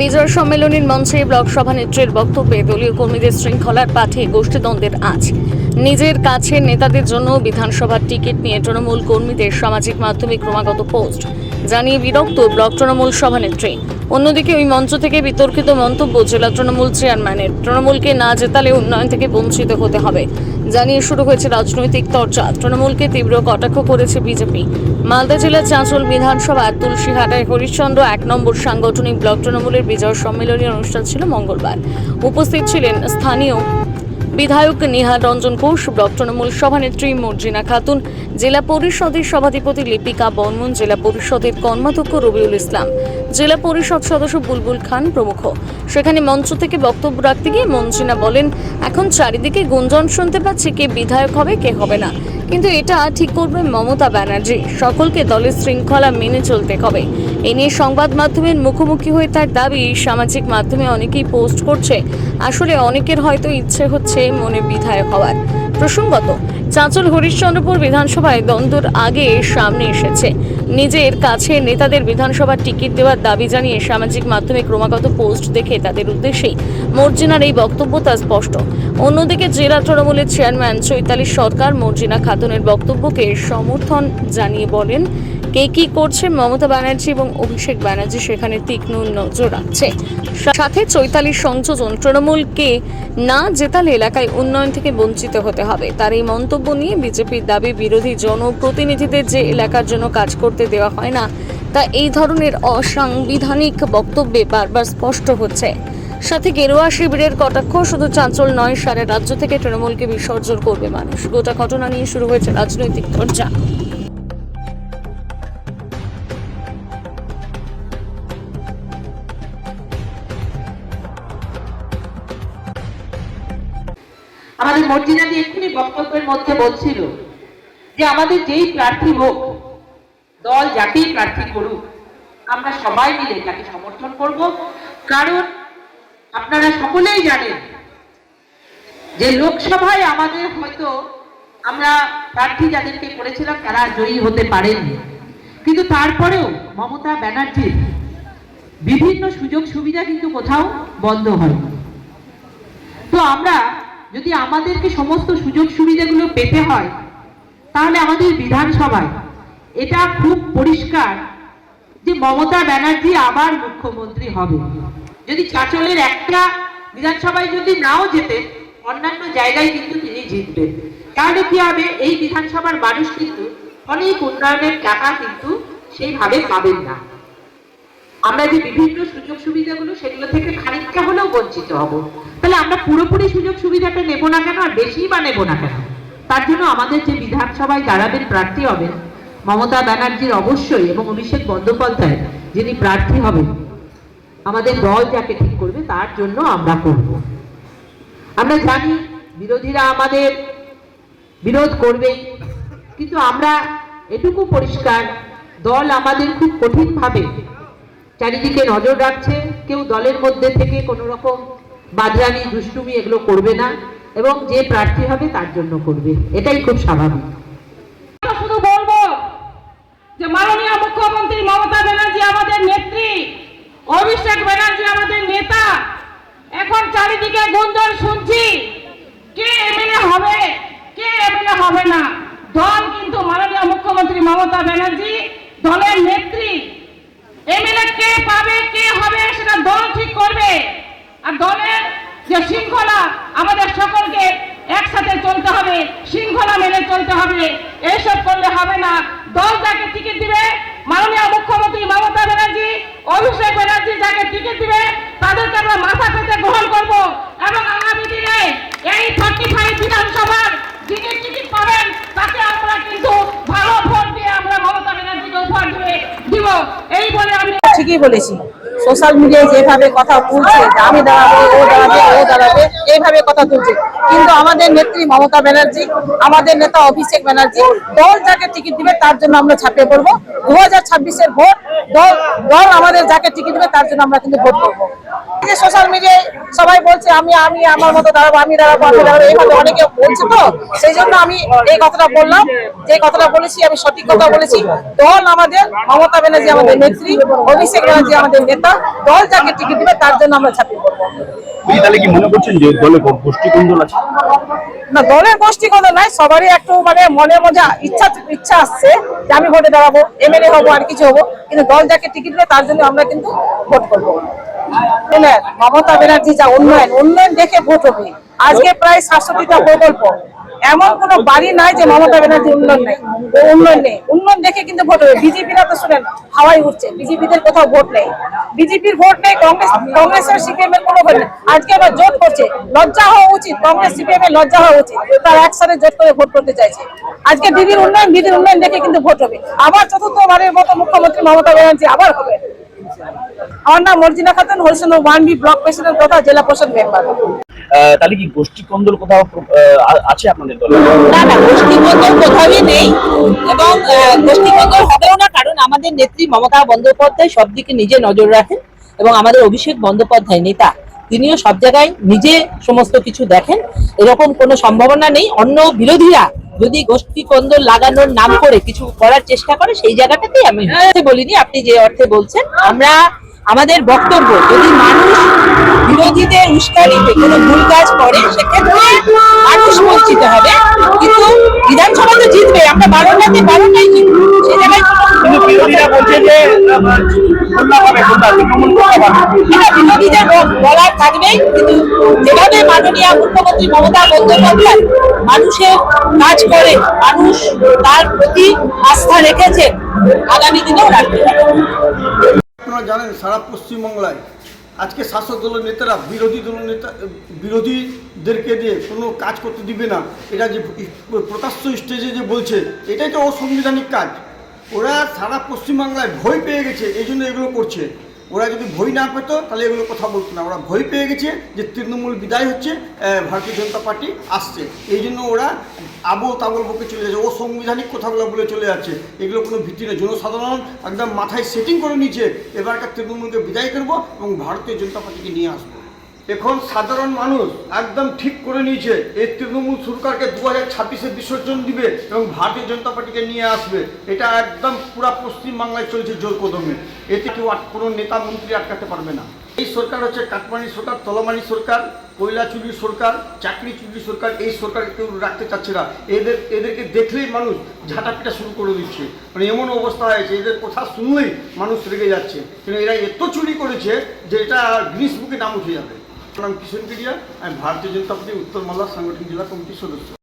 বিজয় সম্মেলনের মঞ্চে ব্লক সভানেত্রীর বক্তব্যে দলীয় কর্মীদের শৃঙ্খলার পাঠে গোষ্ঠীদ্বন্দ্বের আজ নিজের কাছের নেতাদের জন্য বিধানসভার টিকিট নিয়ে তৃণমূল কর্মীদের সামাজিক মাধ্যমে ক্রমাগত পোস্ট, জানিয়ে বিরক্ত ব্লক তৃণমূল সভানেত্রী। অন্যদিকে ওই মঞ্চ থেকে বিতর্কিত মন্তব্য জেলা তৃণমূল চেয়ারম্যানের। তৃণমূলকে না জেতালে উন্নয়ন থেকে বঞ্চিত হতে হবে। জানিয়ে শুরু হয়েছে রাজনৈতিক তর্জা। তৃণমূলকে তীব্র কটাক্ষ করেছে বিজেপি। মালদা জেলার চাঁচল বিধানসভার তুলসীহাটায় হরিশ্চন্দ্র এক নম্বর সাংগঠনিক ব্লক তৃণমূলের বিজয় সম্মেলনী অনুষ্ঠান ছিল মঙ্গলবার। উপস্থিত ছিলেন স্থানীয় বিধায়ক নিহার রঞ্জন ঘোষ, ব্লক তৃণমূল সভানেত্রী মর্জিনা খাতুন, জেলা পরিষদের সভাধিপতি লিপিকা বর্মন, জেলা পরিষদের কর্মাধ্যক্ষ রবিউল ইসলাম, জেলা পরিষদ সদস্য বুলবুল খান প্রমুখ। সেখানে মঞ্চ থেকে বক্তব্য রাখতে গিয়ে মঞ্জিনা বলেন, এখন চারিদিকে গুঞ্জন শুনতে পাচ্ছি কে বিধায়ক হবে, কে হবে না। কিন্তু এটা ঠিক করবে মমতা ব্যানার্জি। সকলকে দলের শৃঙ্খলা মেনে চলতে হবে। এ নিয়ে সংবাদ মাধ্যমের মুখোমুখি হয়ে তার দাবি, সামাজিক মাধ্যমে অনেকেই পোস্ট করছে। আসলে অনেকের হয়তো ইচ্ছে হচ্ছে মনে বিধায়ক হওয়ার। প্রসঙ্গত, চাঁচল হরিশ্চন্দ্রপুর বিধানসভায় দ্বন্দ্বর আগে সামনে এসেছে। নিজের কাছে নেতাদের বিধানসভার টিকিট দেওয়ার দাবি জানিয়ে সামাজিক মাধ্যমে ক্রমাগত পোস্ট দেখে তাদের উদ্দেশ্যেই মর্জিনার এই বক্তব্য তা স্পষ্ট। অন্যদিকে জেলা তৃণমূলের চেয়ারম্যান চৈতালি সরকার মর্জিনা খাতুনের বক্তব্যকে সমর্থন জানিয়ে বলেন কে কি করছে মমতা ব্যানার্জি এবং অভিষেক ব্যানার্জি সেখানে তীক্ষ্ণ নজর রাখছে। সাথে চৈতালির সংযোজন, তৃণমূলকে না জেতালে এলাকায় উন্নয়ন থেকে বঞ্চিত হতে হবে। তার এই মন্তব্য নিয়ে বিজেপির দাবি, বিরোধী জনপ্রতিনিধিদের যে এলাকার জন্য কাজ করতে দেওয়া হয় না, তা এই ধরনের অসাংবিধানিক বক্তব্যে বারবার স্পষ্ট হচ্ছে। সাথে গেরুয়া শিবিরের কটাক্ষ, শুধু চাঞ্চল নয়, সারা রাজ্য থেকে তৃণমূলকে বিসর্জন করবে মানুষ। গোটা ঘটনা নিয়ে শুরু হয়েছে রাজনৈতিক চর্চা। আমাদের মর্জিনাদি এক্ষুনি বক্তব্যের মধ্যে বলছিল যে আমাদের যেই প্রার্থী হোক, দল যাকেই প্রার্থী করুক, আমরা সবাই মিলে তাকে সমর্থন করব। কারণ আপনারা সকলেই জানেন যে লোকসভায় আমাদের হয়তো আমরা প্রার্থী যাদেরকে করেছিলাম তারা জয়ী হতে পারেননি। কিন্তু তারপরেও মমতা ব্যানার্জির বিভিন্ন সুযোগ সুবিধা কিন্তু কোথাও বন্ধ হয়নি। তো আমরা যদি আমাদেরকে সমস্ত সুযোগ সুবিধাগুলো পেতে হয়, তাহলে আমাদের বিধানসভায় এটা খুব পরিষ্কার যে মমতা ব্যানার্জি আবার মুখ্যমন্ত্রী হবে। যদি চাচলের একটা বিধানসভায় যদি নাও যেতেন অন্যান্য জায়গায় কিন্তু তিনি জিতবেন তাহলে কি হবে? এই বিধানসভার মানুষ কিন্তু অনেক উন্নয়নের টাকা কিন্তু সেইভাবে পাবেন না। আমরা যে বিভিন্ন সুযোগ সুবিধাগুলো সেগুলো থেকে খানিকটা হলেও বঞ্চিত হব। তাহলে আমরা পুরোপুরি সুযোগ সুবিধাটা নেব না কেন আর বেশি বা নেব না কেন? তার জন্য আমাদের যে বিধানসভায় দাঁড়াবেন প্রার্থী হবেন মমতা ব্যানার্জির অবশ্যই এবং অভিষেক বন্দ্যোপাধ্যায় যিনি প্রার্থী হবেন, আমাদের দল যাকে ঠিক করবে তার জন্য আমরা করব। আমরা জানি বিরোধীরা আমাদের বিরোধ করবেই, কিন্তু আমরা এটুকু পরিষ্কার, দল আমাদের খুব কঠিনভাবে চারিদিকে নজর রাখছে, কেউ দলের মধ্যে থেকে কোনো রকম বাদরানি দুষ্টুমি এগুলো করবে না এবং যে প্রার্থী হবে তার জন্য করবে। এটাই খুব স্বাভাবিক। শুধু বলব যে মাননীয় মুখ্যমন্ত্রী মমতা ব্যানার্জি আমাদের নেত্রী অভিষেক ব্যানার্জি আমাদের নেতা এখন চারিদিকে গুঞ্জন শুনছি কে এমএলএ হবে কে এমএলএ হবে না দল কিন্তু মাননীয় মুখ্যমন্ত্রী মমতা ব্যানার্জি দলের নেত্রী এমএলএ কে পাবে হবে সেটা দল ঠিক করবে। আর দলের যে শৃঙ্খলা, আমাদের সকলকে একসাথে চলতে হবে, শৃঙ্খলা মেনে চলতে হবে। এইসব করলে হবে না। দল যাকে টিকিট দিবে, মাননীয় মুখ্যমন্ত্রী মমতা ব্যানার্জি, অভিষেক ব্যানার্জি যাকে টিকিট দিবে, তাদেরকে আমরা মাথা পেতে গ্রহণ করব। এবং আগামী দিনে এই থার্টি ফাইভ বিধানসভার যিনি টিকিট পাবেন, তাকে আমরা কিন্তু ভালো ভোট দিয়ে আমরা মমতা ব্যানার্জিকে উপহার দিয়ে দিব। এই বলে আমি ঠিকই বলেছি। সোশ্যাল মিডিয়ায় যেভাবে কথা তুলছে যে আমি দাঁড়াবো, ও দাঁড়াবে ও দাঁড়াবে, এইভাবে কথা তুলছে। কিন্তু আমাদের নেত্রী মমতা ব্যানার্জি, আমাদের নেতা অভিষেক ব্যানার্জি, দল যাকে টিকিট দিবে তার জন্য আমরা ছাপিয়ে পড়ব। দু হাজার ছাব্বিশের ভোট, দল দল আমাদের যাকে টিকিট দিবে তার জন্য আমরা কিন্তু ভোট করব। যে সোশ্যাল মিডিয়ায় সবাই বলছে আমি আমি আমার মতো দাঁড়াবো আমি দাঁড়াবো আমি দাঁড়াবো। এইভাবে অনেকে বলছে তো। সেই জন্য আমি এই কথাটা বললাম যে কথাটা বলেছি আমি সঠিক কথা বলেছি। দল আমাদের মমতা ব্যানার্জি আমাদের নেত্রী অভিষেক ব্যানার্জি আমাদের নেতা। দল যাকে টিকিট দিবে তার জন্য আমরা ছাপিয়ে পড়ব তাহলে কি মনে করছেন যে দলে গোষ্ঠী কুন্দল আছে? না দলের গোষ্ঠী কোনো নাই সবারই একটু মানে মনের মধ্যে ইচ্ছা ইচ্ছা আসছে যে আমি ভোটে দাঁড়াবো এমএলএ হব আর কিছু হব। কিন্তু দল যাকে টিকিট দেবে তার জন্য আমরা কিন্তু ভোট করব। শুনেন, মমতা ব্যানার্জি যা উন্নয়ন উন্নয়ন দেখে ভোট হবে। আজকে প্রায় সাতষট্টিটা প্রকল্প। এমন কোন বাড়ি নাই যে মমতা ব্যানার্জি উন্নয়ন নাই। উন্নয়ন নেই। উন্নয়ন দেখে কিন্তু ভোট হবে। বিজেপিরা তো শুনেন হাওয়াই উঠছে। বিজেপিদের কোথাও ভোট নেই। বিজেপির ভোট নেই কংগ্রেস কংগ্রেসের সিপিএম এর কোনো ভোট নেই। আজকে আবার জোট করছে। লজ্জা হওয়া উচিত। কংগ্রেস সিপিএম এর লজ্জা হওয়া উচিত। তার একসাথে জোট করে ভোট করতে চাইছে। আজকে দিদির উন্নয়ন দিদির উন্নয়ন দেখে কিন্তু ভোট হবে। আবার চতুর্থবারের মতো মুখ্যমন্ত্রী মমতা ব্যানার্জি আবার হবে। আমার নাম মর্জিনা খাতুন হোলসেন ওয়ান বি ব্লক প্রেসিডেন্ট তথা জেলা পরিষদ মেম্বার। আহ, তাহলে কি গোষ্ঠী কন্দল কোথাও আছে আপনাদের দলে? না না গোষ্ঠীবদ্ধ কোথাওই নেই। এবং গোষ্ঠীবদ্ধ হবেও না কারণ আমাদের নেত্রী মমতা বন্দ্যোপাধ্যায় সব দিকে নিজে নজর রাখেন এবং আমাদের অভিষেক বন্দ্যোপাধ্যায় নেতা। তিনিও সব জায়গায় নিজে সমস্ত কিছু দেখেন। এরকম কোনো সম্ভাবনা নেই। অন্য বিরোধীরা যদি গোষ্ঠী কন্দল লাগানোর নাম করে কিছু করার চেষ্টা করে সেই জায়গাটাতেই আমি বলিনি আপনি যে অর্থে বলছেন আমরা আমাদের বক্তব্য যদি মানুষ বিরোধীদের উস্কানিতে কোনো ভুল কাজ করে সেক্ষেত্রে মানুষ বঞ্চিত হবে। কিন্তু বিধানসভা তো জিতবে আমরা বারোটাতে বারোটাই জিতবো। সে জায়গায় কোনো কিন্তু বিরোধীরা বলছে যে বিরোধীদের বলার যেভাবে মাননীয় মুখ্যমন্ত্রী মমতা বন্দ্যোপাধ্যায় মানুষের কাজ করে মানুষ তার প্রতি আস্থা রেখেছেন আগামী দিনেও রাখবে আপনারা জানেন সারা পশ্চিমবাংলায় আজকে শাসক দলের নেতারা, বিরোধী দল নেতা, বিরোধীদেরকে দিয়ে কোনো কাজ করতে দিবে না। এটা যে প্রকাশ্য স্টেজে যে বলছে, এটাই তো অসাংবিধানিক কাজ। ওরা সারা পশ্চিমবাংলায় ভয় পেয়ে গেছে, এই জন্য এগুলো করছে। ওরা যদি ভয় না পেত, তাহলে এগুলো কথা বলতো না। ওরা ভয় পেয়ে গেছে যে তৃণমূল বিদায় হচ্ছে ভারতীয় জনতা পার্টি আসছে। এই জন্য ওরা আবল তাবল বকে চলে যাচ্ছে। ও সাংবিধানিক কথাগুলো বলে চলে যাচ্ছে। এগুলো কোনো ভিত্তি নেই। জনসাধারণ একদম মাথায় সেটিং করে নিচ্ছে এবারকার তৃণমূলকে বিদায় করব এবং ভারতীয় জনতা পার্টিকে নিয়ে আসব। এখন সাধারণ মানুষ একদম ঠিক করে নিয়েছে। এই তৃণমূল সরকারকে দু হাজার ছাব্বিশে বিসর্জন দিবে এবং ভারতীয় জনতা পার্টিকে নিয়ে আসবে। এটা একদম পুরা পশ্চিমবাংলায় চলছে জোর কদমে। এতে কেউ কোনো নেতা মন্ত্রী আটকাতে পারবে না। এই সরকার হচ্ছে কাটমানি সরকার, তলামানি সরকার কয়লা চুরির সরকার চাকরি চুরির সরকার, এই সরকার কেউ রাখতে চাচ্ছে না। এদের, এদেরকে দেখলেই মানুষ ঝাঁটাপিটা শুরু করে দিচ্ছে। মানে এমন অবস্থা হয়েছে, এদের কথা শুনলেই মানুষ রেগে যাচ্ছে। কিন্তু এরা এত চুরি করেছে যে এটা গ্রিস নাম উঠে যাবে। নাম কিষণ কেডিয়া আমি ভারতীয় জনতা পার্টি উত্তর মালদা সাংগঠনিক জেলা কমিটির সদস্য।